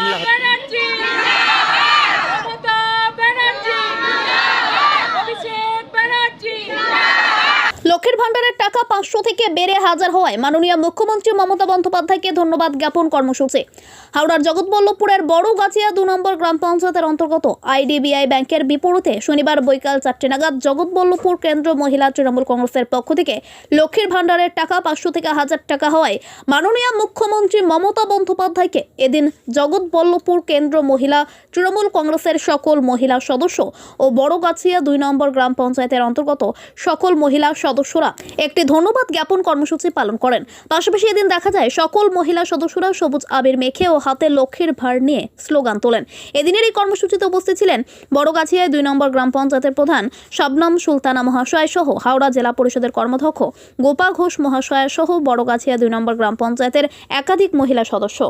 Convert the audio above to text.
lahat লক্ষ্মীর ভান্ডারের টাকা পাঁচশো থেকে বেড়ে হাজার হওয়ায় মাননীয় মুখ্যমন্ত্রী মমতা বন্দ্যোপাধ্যায়কে ধন্যবাদ জ্ঞাপন কর্মসূচি। হাওড়ার জগৎবল্লভপুরের বড় গাছিয়া দু নম্বর গ্রাম পঞ্চায়েতের অন্তর্গত আইডিবিআই ব্যাংকের বিপরীতে শনিবার বৈকাল চারটে নাগাদ জগৎবল্লভপুর কেন্দ্র মহিলা তৃণমূল কংগ্রেসের পক্ষ থেকে লক্ষ্মীর ভান্ডারের টাকা পাঁচশো থেকে হাজার টাকা হওয়ায় মাননীয় মুখ্যমন্ত্রী মমতা বন্দ্যোপাধ্যায়কে এদিন জগৎবল্লভপুর কেন্দ্র মহিলা তৃণমূল কংগ্রেসের সকল মহিলা সদস্য ও বড়গাছিয়া দুই নম্বর গ্রাম পঞ্চায়েতের অন্তর্গত সকল মহিলা সদস্যরা একটি ধন্যবাদ জ্ঞাপন কর্মসূচি পালন করেন। পাশাপাশি এদিন দেখা যায়, সকল মহিলা সদস্যরা সবুজ আবির মেখে ও হাতে লক্ষ্যের ভার নিয়ে স্লোগান তোলেন। এদিনের এই কর্মসূচিতে উপস্থিত ছিলেন বড়গাছিয়ায় দুই নম্বর গ্রাম পঞ্চায়েতের প্রধান শবনম সুলতানা মহাশয় সহ হাওড়া জেলা পরিষদের কর্মাধ্যক্ষ গোপা ঘোষ মহাশয় সহ বড়গাছিয়া দুই নম্বর গ্রাম পঞ্চায়েতের একাধিক মহিলা সদস্য।